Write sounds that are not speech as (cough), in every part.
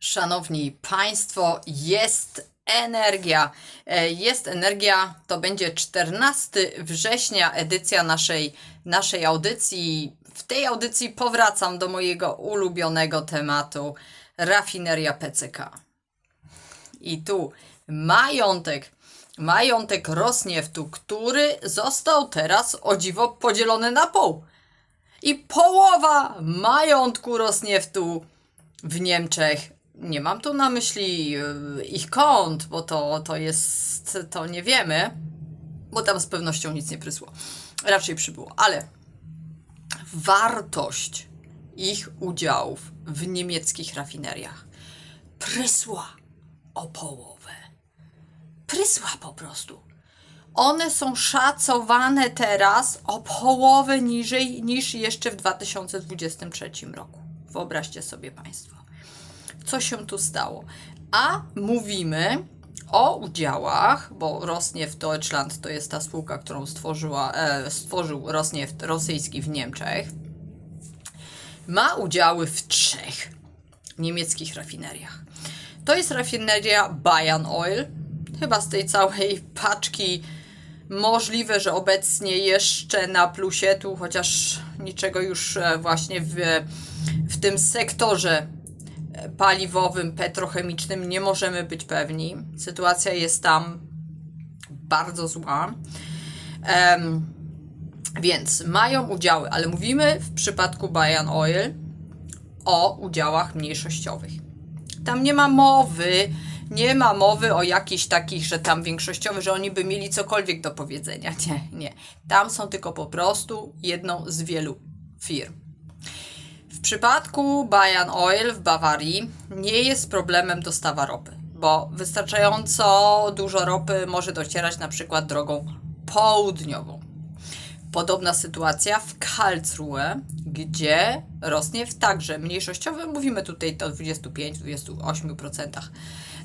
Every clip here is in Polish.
Szanowni Państwo, jest energia. E, Jest energia, to będzie 14 września, edycja naszej, naszej audycji. W tej audycji powracam do mojego ulubionego tematu rafineria PCK. I tu majątek, majątek Rosnieftu, który został teraz o dziwo podzielony na pół. I połowa majątku Rosnieftu w Niemczech. Nie mam tu na myśli y, ich kont, bo to, to jest, to nie wiemy, bo tam z pewnością nic nie prysło. Raczej przybyło, ale wartość ich udziałów w niemieckich rafineriach prysła o połowę. Prysła po prostu. One są szacowane teraz o połowę niżej niż jeszcze w 2023 roku. Wyobraźcie sobie Państwo, co się tu stało. A mówimy o udziałach, bo Rosneft Deutschland to jest ta spółka, którą stworzyła, e, stworzył Rosneft rosyjski w Niemczech. Ma udziały w trzech niemieckich rafineriach. To jest rafineria Bayern Oil. Chyba z tej całej paczki możliwe, że obecnie jeszcze na plusie tu, chociaż niczego już e, właśnie w, w tym sektorze paliwowym, petrochemicznym nie możemy być pewni. Sytuacja jest tam bardzo zła. Em, więc mają udziały, ale mówimy w przypadku Bayern Oil o udziałach mniejszościowych. Tam nie ma mowy, nie ma mowy o jakichś takich, że tam większościowy, że oni by mieli cokolwiek do powiedzenia. Nie, nie. Tam są tylko po prostu jedną z wielu firm. W przypadku Bayern Oil w Bawarii nie jest problemem dostawa ropy, bo wystarczająco dużo ropy może docierać na przykład drogą południową. Podobna sytuacja w Karlsruhe, gdzie Rosneft także mniejszościowy, mówimy tutaj o 25-28%,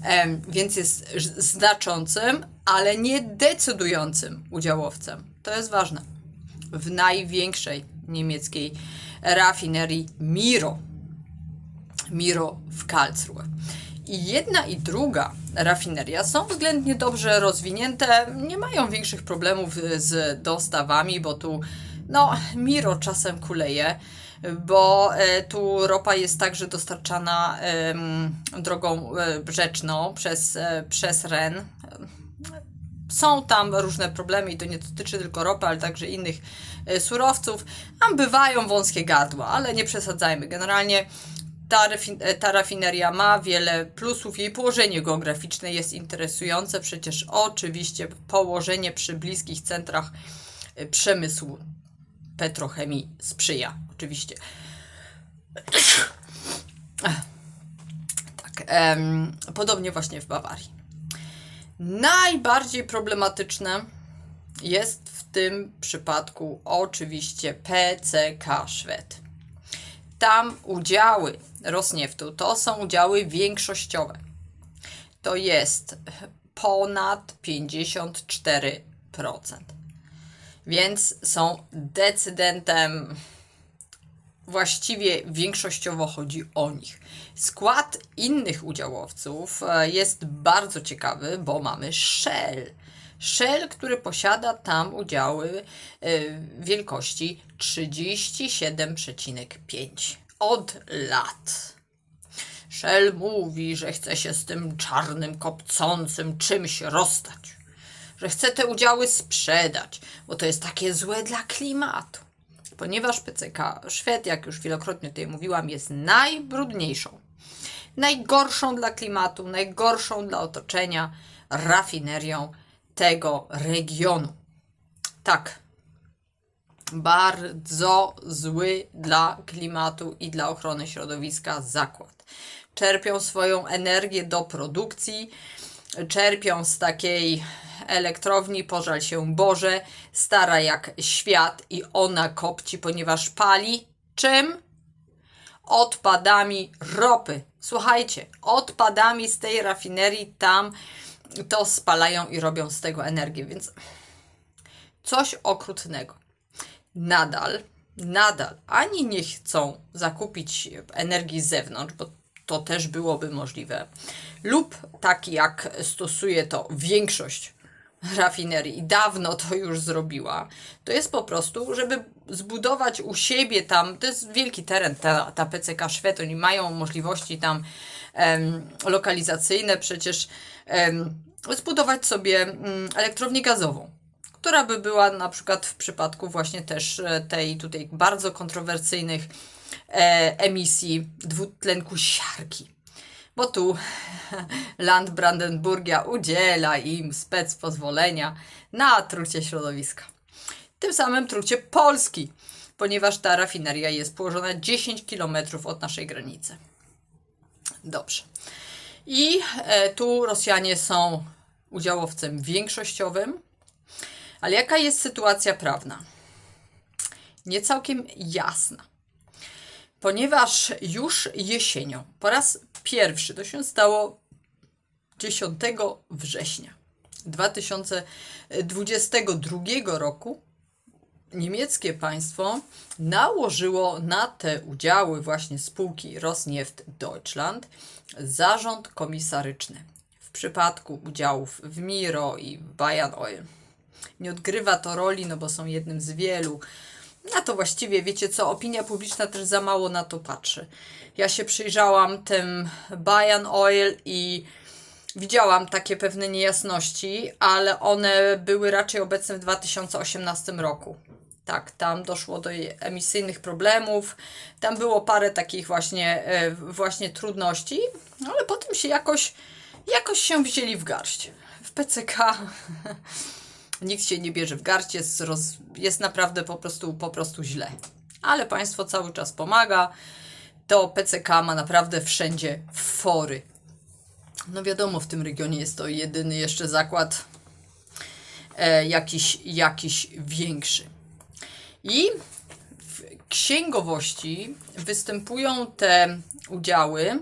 em, więc jest znaczącym, ale nie decydującym udziałowcem. To jest ważne. W największej niemieckiej rafinerii Miro. Miro w Karlsruhe. I jedna i druga rafineria są względnie dobrze rozwinięte, nie mają większych problemów z dostawami, bo tu no, Miro czasem kuleje, bo e, tu ropa jest także dostarczana drogą e, rzeczną przez, e, przez Ren. Są tam różne problemy i to nie dotyczy tylko ropy, ale także innych e, surowców. Tam bywają wąskie gardła, ale nie przesadzajmy. Generalnie ta, e, ta rafineria ma wiele plusów. Jej położenie geograficzne jest interesujące. Przecież oczywiście położenie przy bliskich centrach e, przemysłu petrochemii sprzyja. Oczywiście. Tak. em, podobnie właśnie w Bawarii. Najbardziej problematyczne jest w tym przypadku oczywiście PCK Szwed. Tam udziały Rosnieftu to są udziały większościowe. To jest ponad 54%. Więc są decydentem właściwie większościowo chodzi o nich. Skład innych udziałowców e, jest bardzo ciekawy, bo mamy Shell. Shell, który posiada tam udziały e, wielkości 37,5 od lat. Shell mówi, że chce się z tym czarnym, kopcącym czymś rozstać, że chce te udziały sprzedać, bo to jest takie złe dla klimatu ponieważ PCK Szwed, jak już wielokrotnie tutaj mówiłam, jest najbrudniejszą, najgorszą dla klimatu, najgorszą dla otoczenia rafinerią tego regionu. Tak, bardzo zły dla klimatu i dla ochrony środowiska zakład. Czerpią swoją energię do produkcji, czerpią z takiej elektrowni, pożal się Boże, stara jak świat i ona kopci, ponieważ pali czym? Odpadami ropy. Słuchajcie, odpadami z tej rafinerii tam to spalają i robią z tego energię, więc coś okrutnego. Nadal, nadal ani nie chcą zakupić energii z zewnątrz, bo to też byłoby możliwe. Lub taki jak stosuje to większość rafinerii dawno to już zrobiła, to jest po prostu, żeby zbudować u siebie tam, to jest wielki teren, ta, ta PCK Szwed, oni mają możliwości tam em, lokalizacyjne, przecież em, zbudować sobie mm, elektrownię gazową, która by była na przykład w przypadku właśnie też e, tej tutaj bardzo kontrowersyjnych emisji dwutlenku siarki. Bo tu (laughs) Land Brandenburgia udziela im spec pozwolenia na trucie środowiska. Tym samym trucie Polski, ponieważ ta rafineria jest położona 10 km od naszej granicy. Dobrze. I e, tu Rosjanie są udziałowcem większościowym. Ale jaka jest sytuacja prawna? Nie całkiem jasna. Ponieważ już jesienią, po raz pierwszy, to się stało 10 września 2022 roku, niemieckie państwo nałożyło na te udziały właśnie spółki Rosneft Deutschland zarząd komisaryczny. W przypadku udziałów w Miro i Bayern Oil. Nie odgrywa to roli, no bo są jednym z wielu. Na to właściwie, wiecie co, opinia publiczna też za mało na to patrzy. Ja się przyjrzałam tym Bayern Oil i widziałam takie pewne niejasności, ale one były raczej obecne w 2018 roku. Tak, tam doszło do emisyjnych problemów, tam było parę takich właśnie, e, właśnie trudności, ale potem się jakoś, jakoś się wzięli w garść. W PCK (laughs) nikt się nie bierze w garść, jest, roz, jest naprawdę po prostu, po prostu źle. Ale państwo cały czas pomaga, to PCK ma naprawdę wszędzie fory. No wiadomo, w tym regionie jest to jedyny jeszcze zakład e, jakiś, jakiś większy. I w księgowości występują te udziały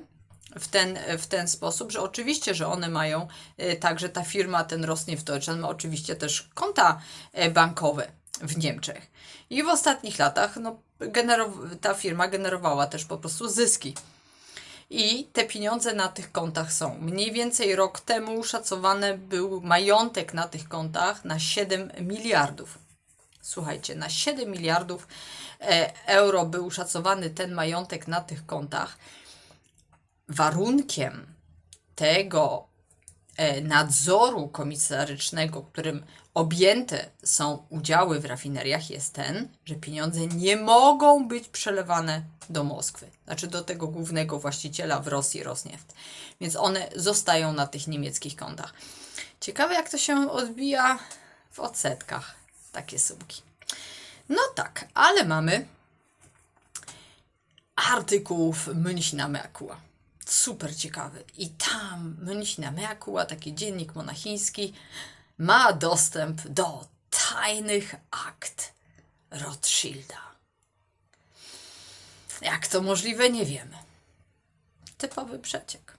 w ten, w ten sposób, że oczywiście, że one mają, e, także ta firma, ten Rosneft Deutschland ma oczywiście też konta e, bankowe w Niemczech. I w ostatnich latach no, ta firma generowała też po prostu zyski. I te pieniądze na tych kontach są. Mniej więcej rok temu szacowany był majątek na tych kontach na 7 miliardów. Słuchajcie, na 7 miliardów e, euro był szacowany ten majątek na tych kontach. Warunkiem tego e, nadzoru komisarycznego, którym objęte są udziały w rafineriach, jest ten, że pieniądze nie mogą być przelewane do Moskwy, znaczy do tego głównego właściciela w Rosji, Rosneft. Więc one zostają na tych niemieckich kontach. Ciekawe, jak to się odbija w odsetkach, takie sumki. No tak, ale mamy artykułów Münchna Merkur. Super ciekawy. I tam Münchna Merkur, taki dziennik monachiński, ma dostęp do tajnych akt Rothschilda. Jak to możliwe, nie wiemy. Typowy przeciek.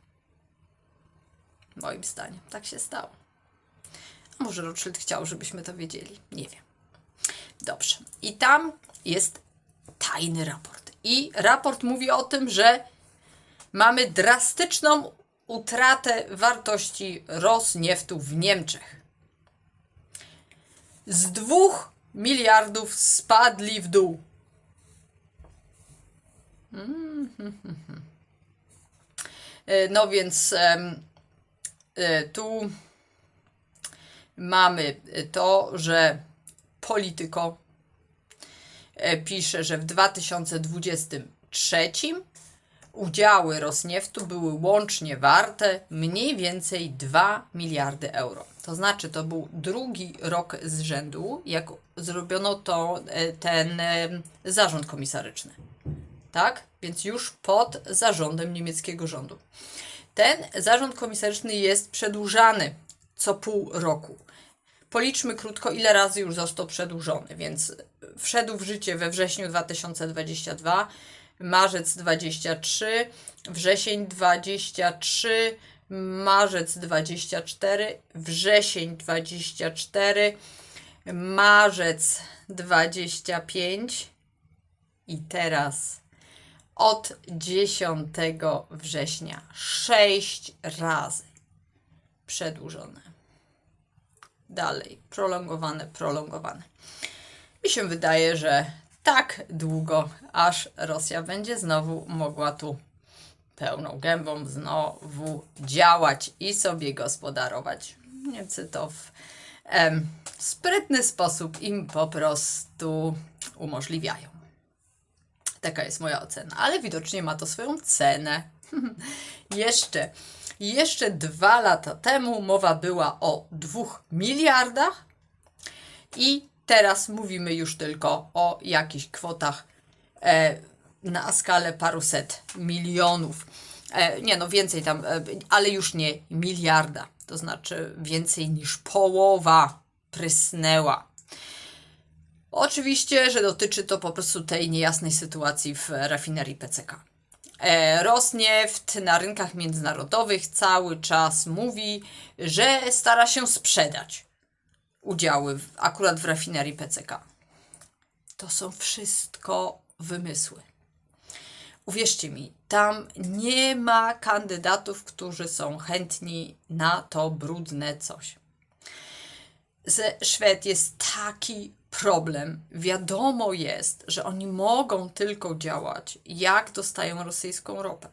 Moim zdaniem, tak się stało. A może Rothschild chciał, żebyśmy to wiedzieli? Nie wiem. Dobrze. I tam jest tajny raport. I raport mówi o tym, że mamy drastyczną utratę wartości Rosnieftu w Niemczech. Z dwóch miliardów spadli w dół. E, No więc e, tu mamy to, że Polityko e, pisze, że w 2023 udziały Rosnieftu były łącznie warte mniej więcej 2 miliardy euro. To znaczy, to był drugi rok z rzędu, jak zrobiono to e, ten e, zarząd komisaryczny. Tak? Więc już pod zarządem niemieckiego rządu. Ten zarząd komisaryczny jest przedłużany co pół roku. Policzmy krótko, ile razy już został przedłużony, więc wszedł w życie we wrześniu 2022, marzec 23, wrzesień 23, marzec 24, wrzesień 24, marzec 25 i teraz od 10 września. Sześć razy przedłużone. Dalej, prolongowane, prolongowane. Mi się wydaje, że tak długo, aż Rosja będzie znowu mogła tu pełną gębą znowu działać i sobie gospodarować. Niemcy to w em, sprytny sposób im po prostu umożliwiają. Taka jest moja ocena, ale widocznie ma to swoją cenę. (laughs) jeszcze, jeszcze dwa lata temu mowa była o dwóch miliardach i teraz mówimy już tylko o jakichś kwotach e, na skalę paruset milionów. E, nie no, więcej tam, e, ale już nie miliarda. To znaczy więcej niż połowa prysnęła. Oczywiście, że dotyczy to po prostu tej niejasnej sytuacji w rafinerii PCK. E, Rosneft na rynkach międzynarodowych cały czas mówi, że stara się sprzedać udziały w, akurat w rafinerii PCK. To są wszystko wymysły. Uwierzcie mi, tam nie ma kandydatów, którzy są chętni na to brudne coś. Ze Szwed jest taki problem. Wiadomo jest, że oni mogą tylko działać, jak dostają rosyjską ropę.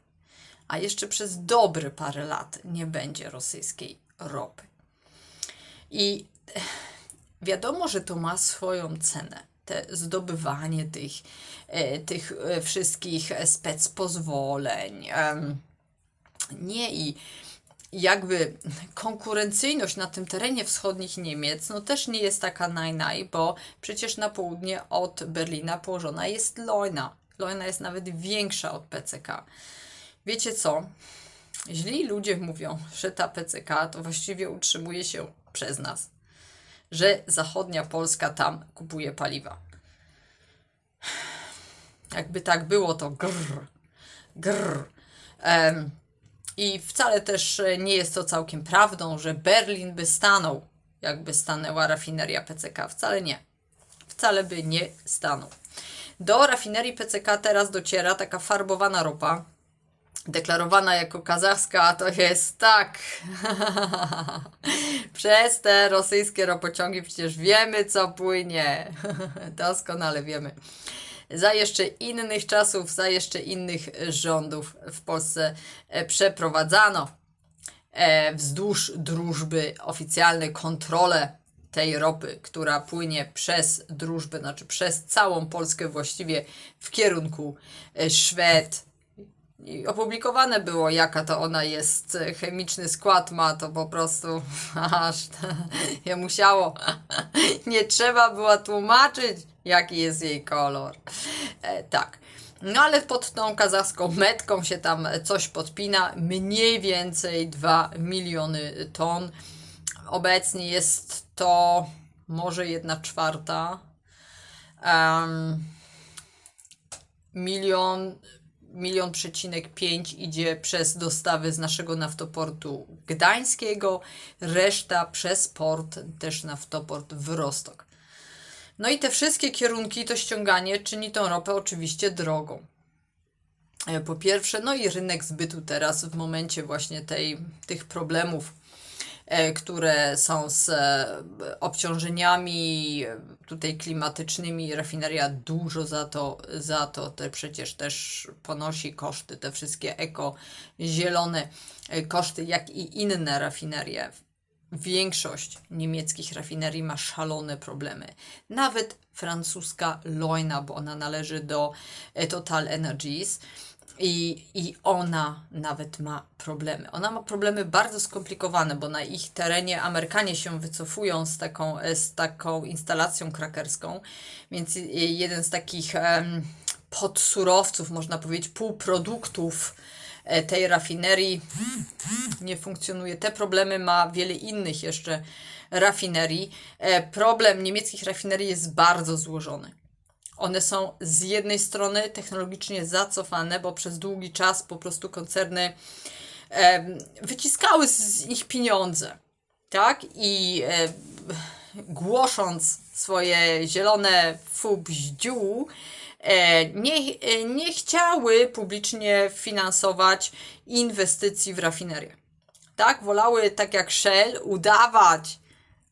A jeszcze przez dobry parę lat nie będzie rosyjskiej ropy. I wiadomo, że to ma swoją cenę. Te zdobywanie tych, e, tych e, wszystkich specpozwoleń. Nie i jakby konkurencyjność na tym terenie wschodnich Niemiec no też nie jest taka naj-naj, bo przecież na południe od Berlina położona jest Leuna. Leuna jest nawet większa od PCK. Wiecie co? Źli ludzie mówią, że ta PCK to właściwie utrzymuje się przez nas że zachodnia Polska tam kupuje paliwa. Jakby tak było, to grr, grr. Em, I wcale też nie jest to całkiem prawdą, że Berlin by stanął, jakby stanęła rafineria PCK. Wcale nie. Wcale by nie stanął. Do rafinerii PCK teraz dociera taka farbowana ropa, deklarowana jako kazachska, to jest tak. (laughs) Przez te rosyjskie ropociągi przecież wiemy, co płynie. (laughs) Doskonale wiemy. Za jeszcze innych czasów, za jeszcze innych rządów w Polsce e, przeprowadzano e, wzdłuż drużby oficjalne kontrole tej ropy, która płynie przez drużbę, znaczy przez całą Polskę właściwie w kierunku e, Szwed, opublikowane było, jaka to ona jest, e, chemiczny skład ma, to po prostu (laughs) aż (laughs) je musiało. (laughs) Nie trzeba było tłumaczyć, jaki jest jej kolor. E, tak. No ale pod tą kazachską metką się tam coś podpina, mniej więcej 2 miliony ton. Obecnie jest to może 1 czwarta. Um, milion milion przecinek pięć idzie przez dostawy z naszego naftoportu gdańskiego, reszta przez port, też naftoport w Rostok. No i te wszystkie kierunki, to ściąganie czyni tą ropę oczywiście drogą. E, Po pierwsze, no i rynek zbytu teraz w momencie właśnie tej, tych problemów które są z e, obciążeniami e, tutaj klimatycznymi. Rafineria dużo za to, za to te przecież też ponosi koszty, te wszystkie eko, zielone e, koszty, jak i inne rafinerie. Większość niemieckich rafinerii ma szalone problemy. Nawet francuska Leuna, bo ona należy do e, Total Energies. I, I ona nawet ma problemy. Ona ma problemy bardzo skomplikowane, bo na ich terenie Amerykanie się wycofują z taką, e, z taką instalacją krakerską, więc y, jeden z takich em, podsurowców, można powiedzieć, półproduktów e, tej rafinerii nie funkcjonuje. Te problemy ma wiele innych jeszcze rafinerii. E, Problem niemieckich rafinerii jest bardzo złożony. One są z jednej strony technologicznie zacofane, bo przez długi czas po prostu koncerny wyciskały z, nich pieniądze, tak? I głosząc swoje zielone fu bździu, e, nie, e, nie chciały publicznie finansować inwestycji w rafinerię. Tak, wolały tak jak Shell udawać,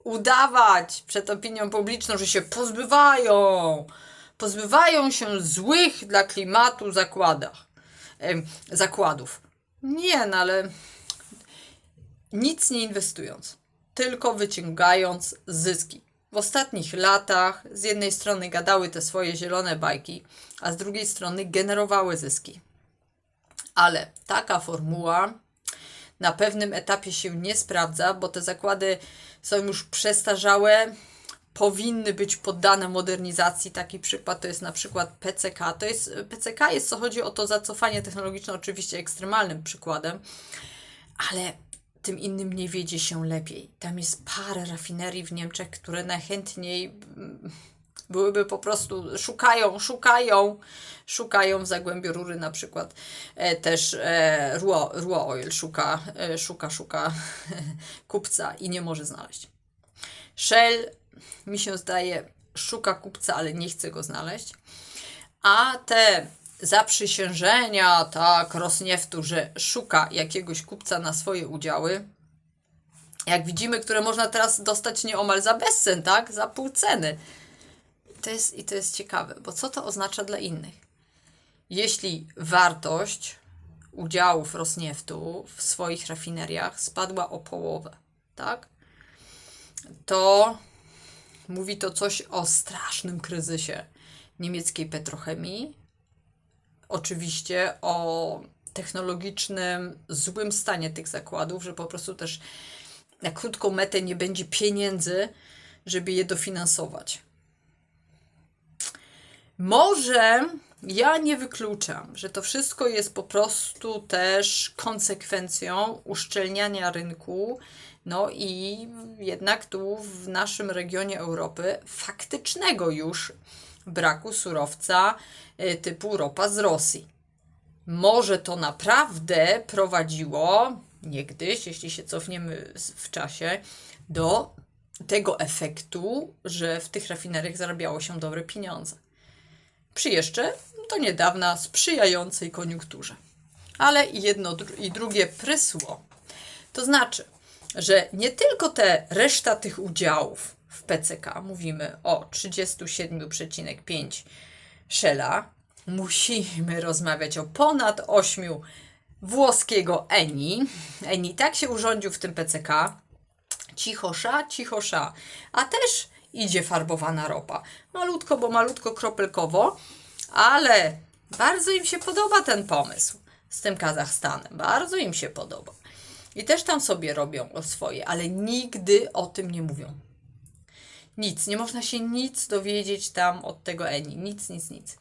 udawać przed opinią publiczną, że się pozbywają, pozbywają się złych dla klimatu zakładach, zakładów. Nie, no ale nic nie inwestując, tylko wyciągając zyski. W ostatnich latach z jednej strony gadały te swoje zielone bajki, a z drugiej strony generowały zyski. Ale taka formuła na pewnym etapie się nie sprawdza, bo te zakłady są już przestarzałe, powinny być poddane modernizacji. Taki przykład to jest na przykład PCK. To jest, PCK jest, co chodzi o to zacofanie technologiczne, oczywiście ekstremalnym przykładem, ale tym innym nie wiedzie się lepiej. Tam jest parę rafinerii w Niemczech, które najchętniej mm, byłyby po prostu, szukają, szukają, szukają w Zagłębiu Rury na przykład e, też e, Ruo, Ruo Oil szuka, e, szuka, szuka (laughs) kupca i nie może znaleźć. Shell, mi się zdaje, szuka kupca, ale nie chce go znaleźć. A te zaprzysiężenia, tak, Rosnieftu, że szuka jakiegoś kupca na swoje udziały, jak widzimy, które można teraz dostać nieomal za bezcen, tak, za pół ceny. To jest, I to jest ciekawe, bo co to oznacza dla innych? Jeśli wartość udziałów Rosnieftu w swoich rafineriach spadła o połowę, tak? To mówi to coś o strasznym kryzysie niemieckiej petrochemii, oczywiście o technologicznym złym stanie tych zakładów, że po prostu też na krótką metę nie będzie pieniędzy, żeby je dofinansować. Może ja nie wykluczam, że to wszystko jest po prostu też konsekwencją uszczelniania rynku, no i jednak tu w naszym regionie Europy faktycznego już braku surowca y, typu ropa z Rosji. Może to naprawdę prowadziło niegdyś, jeśli się cofniemy w czasie, do tego efektu, że w tych rafineriach zarabiało się dobre pieniądze. Przy jeszcze do niedawna sprzyjającej koniunkturze. Ale i jedno i drugie prysło. To znaczy, że nie tylko te reszta tych udziałów w PCK, mówimy o 37,5 Shella, musimy rozmawiać o ponad 8 włoskiego Eni. Eni tak się urządził w tym PCK, cichosza, cichosza, a też idzie farbowana ropa. Malutko, bo malutko kropelkowo, ale bardzo im się podoba ten pomysł z tym Kazachstanem. Bardzo im się podoba. I też tam sobie robią o swoje, ale nigdy o tym nie mówią. Nic, nie można się nic dowiedzieć tam od tego Eni. Nic, nic, nic.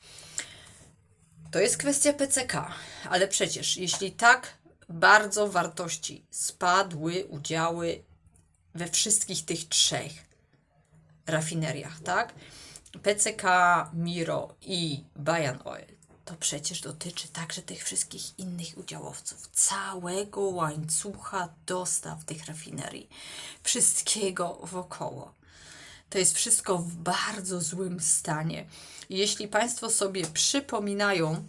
To jest kwestia PCK, ale przecież jeśli tak bardzo wartości spadły udziały we wszystkich tych trzech rafineriach, tak? PCK, Miro i Bayan Oil, to przecież dotyczy także tych wszystkich innych udziałowców, całego łańcucha dostaw tych rafinerii, wszystkiego wokoło. To jest wszystko w bardzo złym stanie. Jeśli Państwo sobie przypominają,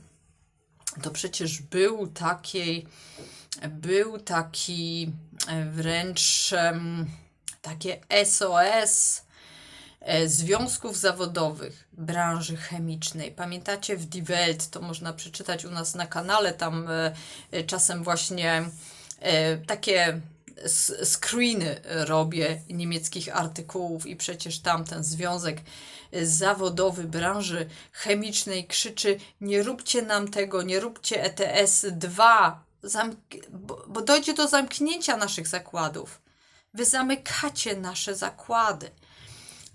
to przecież był taki, był taki e, wręcz takie SOS związków zawodowych branży chemicznej. Pamiętacie w Die Welt, to można przeczytać u nas na kanale, tam e, e, czasem właśnie e, takie screeny robię niemieckich artykułów i przecież tam ten związek e, zawodowy branży chemicznej krzyczy nie róbcie nam tego, nie róbcie E ETS 2, zamk- bo, bo dojdzie do zamknięcia naszych zakładów. Wy zamykacie nasze zakłady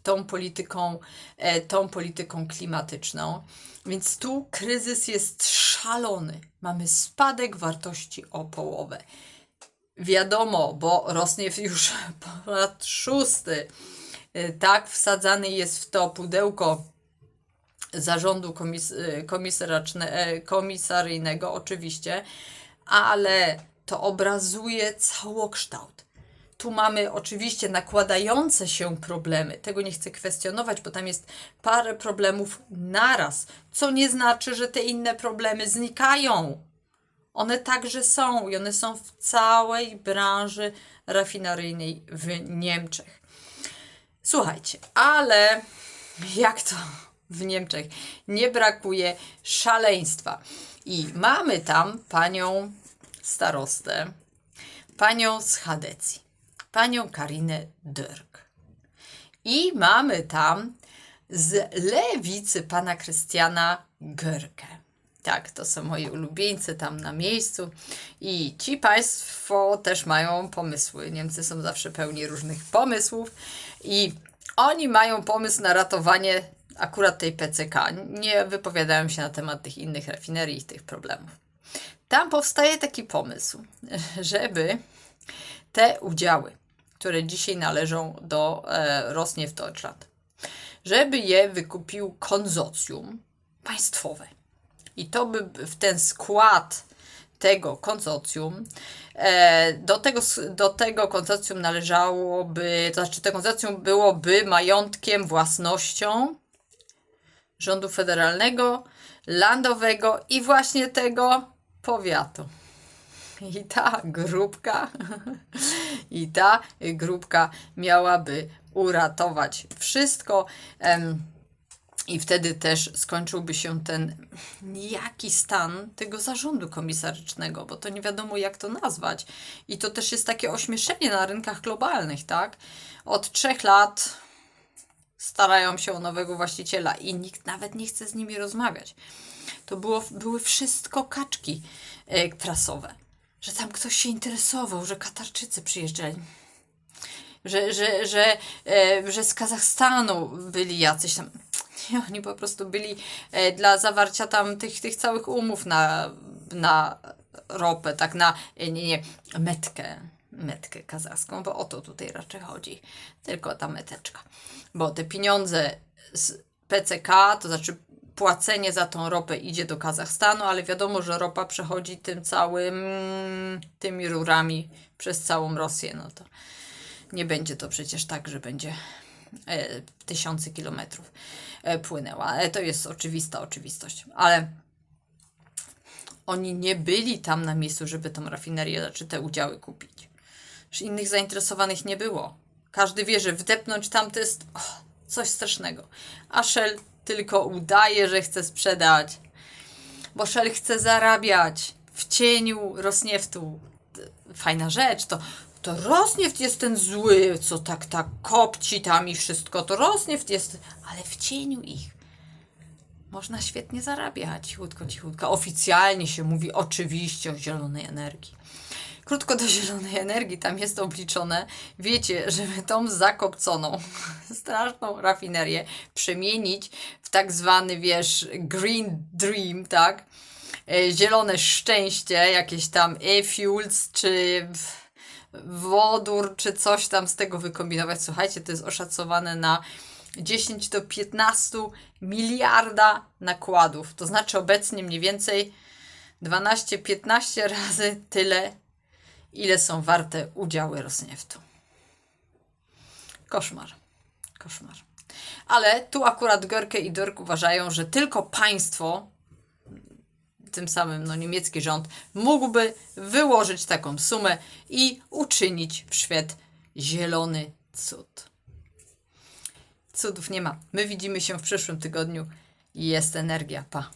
tą polityką, e, tą polityką klimatyczną. Więc tu kryzys jest szalony. Mamy spadek wartości o połowę. Wiadomo, bo Rosniew już (laughs) po lat szósty e, tak wsadzany jest w to pudełko zarządu komis e, komisaryjnego oczywiście, ale to obrazuje całokształt. Tu mamy oczywiście nakładające się problemy. Tego nie chcę kwestionować, bo tam jest parę problemów naraz, co nie znaczy, że te inne problemy znikają. One także są i one są w całej branży rafineryjnej w Niemczech. Słuchajcie, ale jak to w Niemczech nie brakuje szaleństwa. I mamy tam panią starostę, panią z Hadecji, panią Karinę Dörk. I mamy tam z lewicy pana Krystiana Görkę. Tak, to są moi ulubieńcy tam na miejscu. I ci państwo też mają pomysły. Niemcy są zawsze pełni różnych pomysłów. I oni mają pomysł na ratowanie akurat tej PCK. Nie wypowiadają się na temat tych innych rafinerii i tych problemów. Tam powstaje taki pomysł, żeby te udziały, które dzisiaj należą do e, Rosneft Deutschland, żeby je wykupił konsorcjum państwowe. I to by w ten skład tego konsorcjum, e, do tego, do tego konsorcjum należałoby, to znaczy to konsorcjum byłoby majątkiem, własnością rządu federalnego, landowego i właśnie tego powiatu. I ta grupka, i ta grupka miałaby uratować wszystko. I wtedy też skończyłby się ten nijaki stan tego zarządu komisarycznego, bo to nie wiadomo jak to nazwać. I to też jest takie ośmieszenie na rynkach globalnych, tak? Od trzech lat starają się o nowego właściciela i nikt nawet nie chce z nimi rozmawiać. To było, były wszystko kaczki e, prasowe, że tam ktoś się interesował, że Katarczycy przyjeżdżali że, że, że, e, że z Kazachstanu byli jacyś tam. Nie, oni po prostu byli e, dla zawarcia tam tych, tych całych umów na, na ropę, tak na, e, nie, nie, metkę, metkę kazachską, bo o to tutaj raczej chodzi, tylko ta meteczka. Bo te pieniądze z PCK, to znaczy płacenie za tą ropę idzie do Kazachstanu, ale wiadomo, że ropa przechodzi tym całym, tymi rurami przez całą Rosję, no to nie będzie to przecież tak, że będzie e, tysiące kilometrów e, płynęła. E, to jest oczywista oczywistość. Ale oni nie byli tam na miejscu, żeby tą rafinerię czy te udziały kupić. Już innych zainteresowanych nie było. Każdy wie, że wdepnąć tam to jest oh, coś strasznego. A Shell tylko udaje, że chce sprzedać. Bo Shell chce zarabiać w cieniu Rosnieftu. Fajna rzecz, to, to Rosnieft jest ten zły, co tak, tak kopci tam i wszystko. To Rosnieft jest, ale w cieniu ich można świetnie zarabiać. Cichutko, cichutko. Oficjalnie się mówi oczywiście o zielonej energii. Krótko do zielonej energii, tam jest obliczone, wiecie, żeby tą zakopconą, (laughs) straszną rafinerię przemienić w tak zwany, wiesz, green dream, tak? E, Zielone szczęście, jakieś tam e-fuels, czy wodór, czy coś tam z tego wykombinować. Słuchajcie, to jest oszacowane na 10 do 15 miliarda nakładów. To znaczy obecnie mniej więcej 12-15 razy tyle, ile są warte udziały Rosnieftu. Koszmar. Koszmar. Ale tu akurat Görke i Dörk uważają, że tylko państwo, tym samym no, niemiecki rząd, mógłby wyłożyć taką sumę i uczynić w świat zielony cud. Cudów nie ma. My widzimy się w przyszłym tygodniu. Jest energia. Pa.